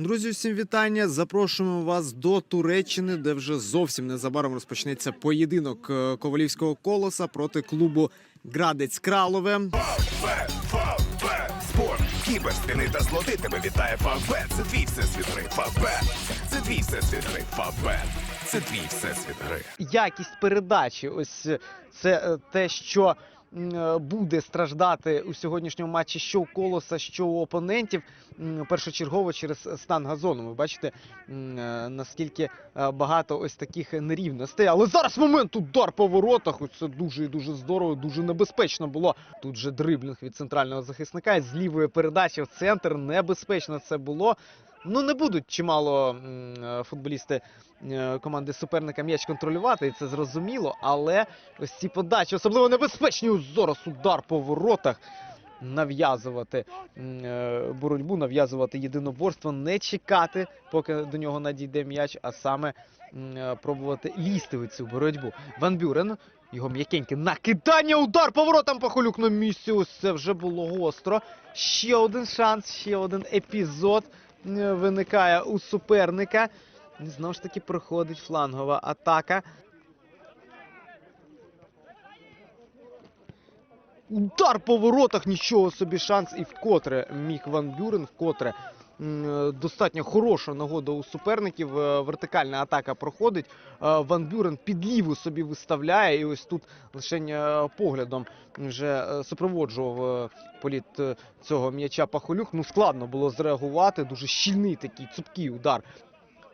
Друзі, всім вітання. Запрошуємо вас до Туреччини, де вже зовсім незабаром розпочнеться поєдинок е, ковалівського колоса проти клубу Градець Кралове. Спорт, кібер, стіни та злоти тебе вітає Фавбет. Це твій всесвіт гри. Фавбет. Це твій всесвіт гри. Фавбет. Це твій всесвіт гри. якість передачі. Ось це е, те, що буде страждати у сьогоднішньому матчі що у колоса, що у опонентів. Першочергово через стан газону. Ви бачите, е, наскільки е, багато ось таких нерівностей. Але зараз момент удар по воротах. Ось це дуже і дуже здорово, дуже небезпечно було. Тут же дриблінг від центрального захисника з лівої передачі в центр. Небезпечно це було. Ну, не будуть чимало е, футболісти е, команди суперника м'яч контролювати, і це зрозуміло. Але ось ці подачі, особливо небезпечні. Зараз удар по воротах. Нав'язувати е, боротьбу, нав'язувати єдиноборство, не чекати, поки до нього надійде м'яч, а саме пробувати лізти у цю боротьбу. Ван Бюрен, його м'якеньке накидання, удар поворотом Пахолюк на місці. Ось це вже було гостро. Ще один шанс, ще один епізод е, виникає у суперника. Знову ж таки проходить флангова атака. Удар по воротах, нічого собі шанс. І вкотре міг Ван Бюрен, вкотре достатньо хороша нагода у суперників. Е, Вертикальна атака проходить. Е, Ван Бюрен під ліву собі виставляє. І ось тут лише е, поглядом вже е, супроводжував е, політ е, цього м'яча Пахолюк. Ну складно було зреагувати. Дуже щільний такий цупкий удар.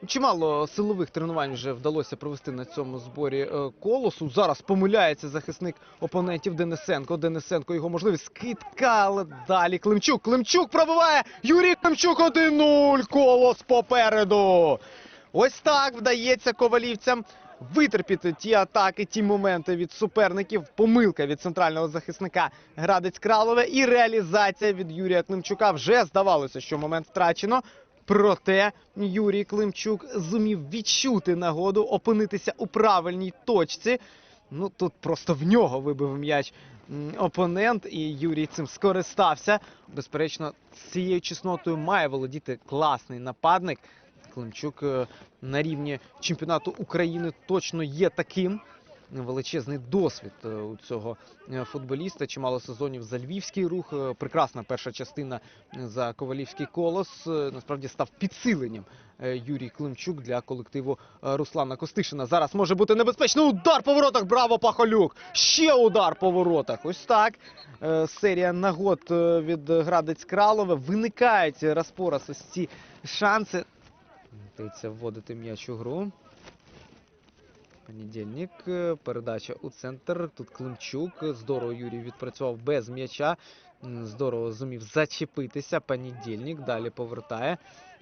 Чимало силових тренувань вже вдалося провести на цьому зборі е, колосу. Зараз помиляється захисник опонентів Денисенко. Денисенко його можливість скидка, але далі Климчук. Климчук пробиває. Юрій Климчук 1-0. Колос попереду. Ось так вдається ковалівцям витерпіти ті атаки, ті моменти від суперників. Помилка від центрального захисника Градець Кралове і реалізація від Юрія Климчука. Вже здавалося, що момент втрачено. Проте Юрій Климчук зумів відчути нагоду, опинитися у правильній точці. Ну тут просто в нього вибив м'яч опонент, і Юрій цим скористався. Безперечно, цією чеснотою має володіти класний нападник. Климчук е, на рівні чемпіонату України точно є таким. Величезний досвід е, у цього е, футболіста. Чимало сезонів за львівський рух. Е, Прекрасна перша частина за ковалівський колос. Насправді став підсиленням Юрій Климчук для колективу Руслана Костишина. Зараз може бути небезпечно. Удар по воротах. Браво, Пахолюк! Ще удар по воротах. Ось так. Серія нагод від Градець Кралове. Виникають раз по раз ось ці шанси. Дається вводити м'яч у гру. Понедільник. е, Передача у центр. Тут Климчук. Здорово Юрій відпрацював без м'яча. Здорово зумів зачепитися. Понедільник. Далі повертає.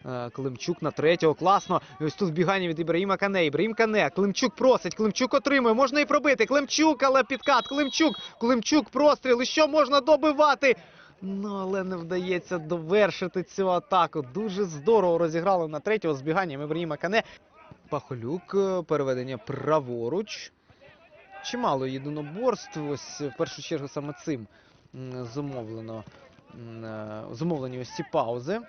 Е, Климчук на третього. Класно. Ось тут вбігання від Ібраїма Кане. Ібраїм Кане. Климчук просить. Климчук отримує. Можна і пробити. Климчук, але підкат. Климчук. Климчук простріл. І що можна добивати? Ну, але не вдається довершити цю атаку. Дуже здорово розіграли на третього збіганням Ібраїма Кане. Пахолюк, е, переведення праворуч. Чимало єдиноборств. Ось в першу чергу саме цим зумовлено. е, Зумовлені ось ці паузи.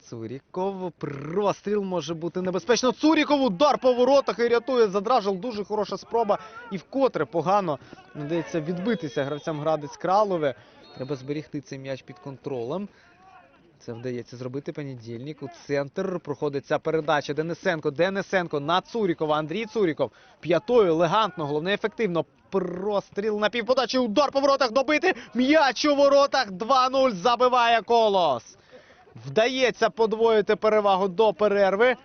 Цуріков. Простріл може бути небезпечно. Цуріков удар по воротах і рятує задражил. Дуже хороша спроба. І вкотре погано вдається відбитися гравцям Градець Кралове. Треба зберігти цей м'яч під контролем. Це вдається зробити понедільник. У центр проходить ця передача. Денисенко, Денисенко на Цурікова. Андрій Цуріков. П'ятою елегантно, головне ефективно. Простріл на півподачі. Удар по воротах добити. М'яч у воротах. 2-0 забиває колос. Вдається подвоїти перевагу до перерви.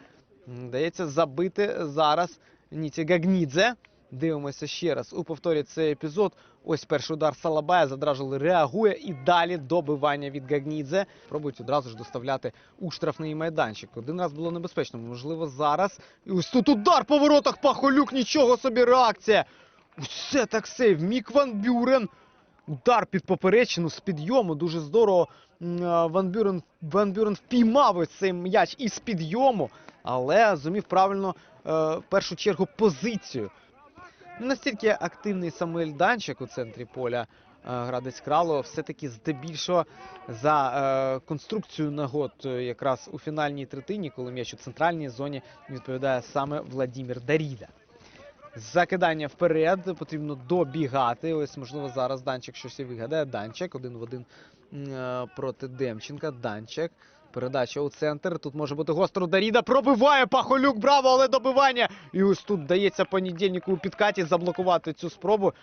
Вдається забити зараз Ніці Гагнідзе. Дивимося ще раз у повторі цей епізод. Ось перший удар Салабая. Задражили реагує і далі добивання від Гагнідзе. Пробують одразу ж доставляти у штрафний майданчик. Один раз було небезпечно. Можливо, зараз. І ось тут удар по воротах. Пахолюк. Нічого собі реакція. Усе так сейв. Мік Ван Бюрен. Удар під поперечину з підйому. Дуже здорово. Ван Бюрен, Ван Бюрен впіймав ось цей м'яч із підйому, але зумів правильно е, в першу чергу позицію. Не настільки активний Самуель Данчик у центрі поля Градець Крало все-таки здебільшого за е, конструкцію нагод е, якраз у фінальній третині, коли м'яч у центральній зоні відповідає саме Владімір Даріда. Закидання вперед, потрібно добігати. Ось, можливо, зараз Данчик щось і вигадає. Данчик один в один е, проти Демченка. Данчик. Передача у центр. Тут може бути гостро Даріда. Пробиває Пахолюк. Браво, але добивання. І ось тут дається понедільнику у підкаті заблокувати цю спробу.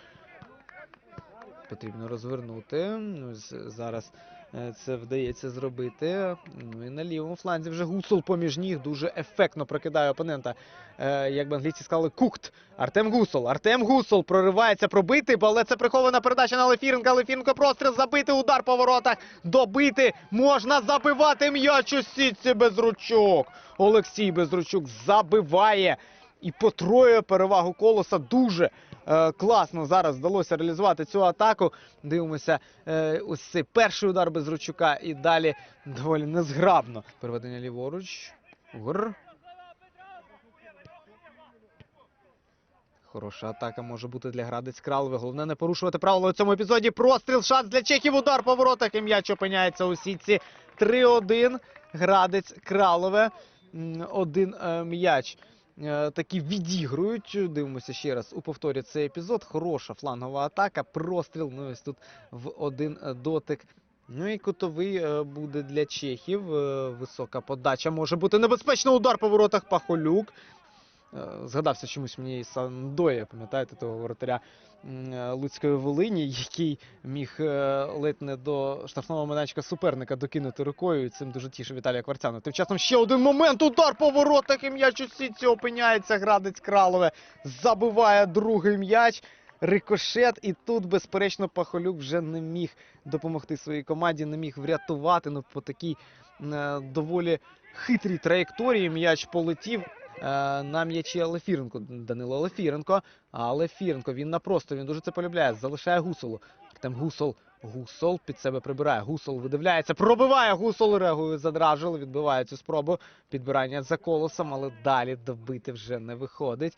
Потрібно розвернути. Ось зараз е, це вдається зробити. Ну і на лівому фланзі вже гусол поміж ніг дуже ефектно прокидає опонента. Е, як би англійці сказали, кукт. Артем Гусол. Артем Гусол проривається пробити, але це прихована передача на Лефіренка. Лефіренко простріл забити, удар по воротах. Добити. Можна забивати м'яч у сітці Безручук. Олексій Безручук забиває і потроює перевагу колоса. Дуже е, класно зараз вдалося реалізувати цю атаку. Дивимося е, ось цей перший удар Безручука і далі доволі незграбно. Переведення ліворуч. Гр. Хороша атака може бути для Градець Кралове. Головне не порушувати правила у цьому епізоді. Простріл, шанс для чехів, удар по воротах і м'яч опиняється у сітці. 3-1. Градець Кралове. Один е, м'яч. Е, Такі відігрують. Дивимося ще раз у повторі цей епізод. Хороша флангова атака. Простріл. Ну ось тут в один дотик. Ну і кутовий е, буде для чехів. Е, Висока подача може бути небезпечно. Удар по воротах Пахолюк. Е, Згадався чомусь мені і Сандоя, пам'ятаєте, того воротаря е, Луцької Волині, який міг е, ледь не до штрафного майданчика суперника докинути рукою. І цим дуже тішив Віталія Кварцяна. Тим часом ще один момент. Удар по воротах і м'яч у сітці опиняється. Градець Кралове забиває другий м'яч. Рикошет, і тут, безперечно, Пахолюк вже не міг допомогти своїй команді, не міг врятувати. Ну, по такій е, доволі хитрій траєкторії м'яч полетів. Е, На м'ячі Алефіренко, Данило Алефіренко. А Алефіренко, він напросто, він дуже це полюбляє. Залишає гусолу. Там гусол. Гусол під себе прибирає. Гусол видивляється, пробиває гусол, реагує задражили, відбиває цю спробу. Підбирання за колосом, але далі добити вже не виходить.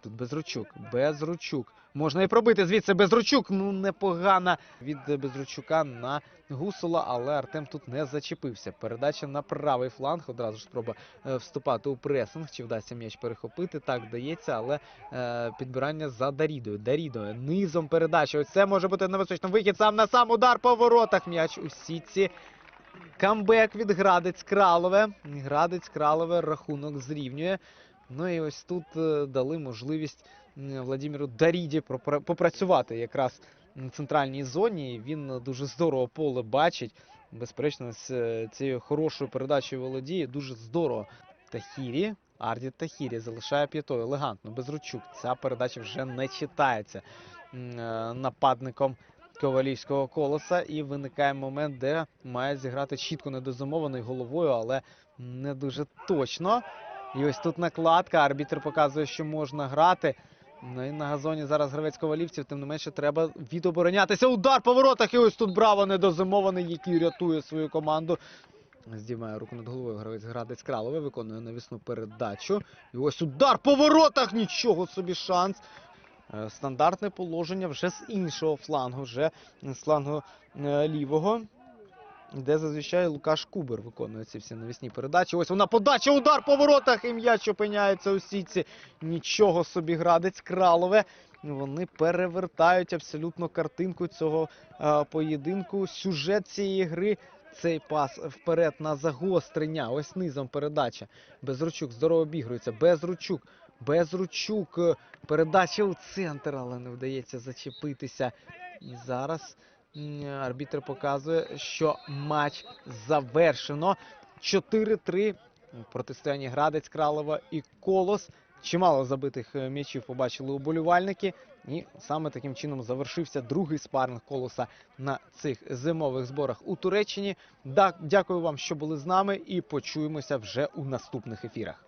Тут Безручук, Безручук. Можна і пробити звідси Безручук. Ну, непогана від Безручука на Гусола, але Артем тут не зачепився. Передача на правий фланг. Одразу ж спроба е, вступати у пресинг. Чи вдасться м'яч перехопити? Так, вдається, але е, підбирання за Дарідою. Дарідою. Низом передача. Ось це може бути небезпечно. Вихід сам на сам удар по воротах. М'яч у сітці. Камбек від Градець Кралове. Градець Кралове рахунок зрівнює. Ну і ось тут е, дали можливість Владимиру Даріді попрацювати якраз на центральній зоні. Він дуже здорово поле бачить. Безперечно, з е, цією хорошою передачею володіє. Дуже здорово. Тахірі. Арді Тахірі залишає п'ятою. Елегантно, Безручук. Ця передача вже не читається е, нападником Ковалівського колоса. І виникає момент, де має зіграти чітко недозумованою головою, але не дуже точно. І ось тут накладка. Арбітр показує, що можна грати. Ну і на газоні зараз гравець ковалівців, тим не менше, треба відоборонятися. Удар по воротах. І ось тут браво недозимований, який рятує свою команду. Здіймає руку над головою. Гравець Градець Кралове виконує навісну передачу. І ось удар по воротах. Нічого собі шанс. Е, Стандартне положення вже з іншого флангу, вже з флангу е, лівого де зазвичай Лукаш Кубер виконує ці всі навісні передачі. Ось вона подача, удар по воротах, і м'яч опиняється у сітці. Нічого собі градець Кралове. Вони перевертають абсолютно картинку цього е, поєдинку. Сюжет цієї гри. Цей пас вперед на загострення. Ось низом передача. Безручук здорово обігрується. Безручук. Безручук. е, Передача у центр, але не вдається зачепитися. І зараз арбітр показує, що матч завершено. 4-3 в протистоянні Градець Кралова і Колос. Чимало забитих е, м'ячів побачили уболівальники. І саме таким чином завершився другий спаринг колоса на цих зимових зборах у Туреччині. Дякую вам, що були з нами, і почуємося вже у наступних ефірах.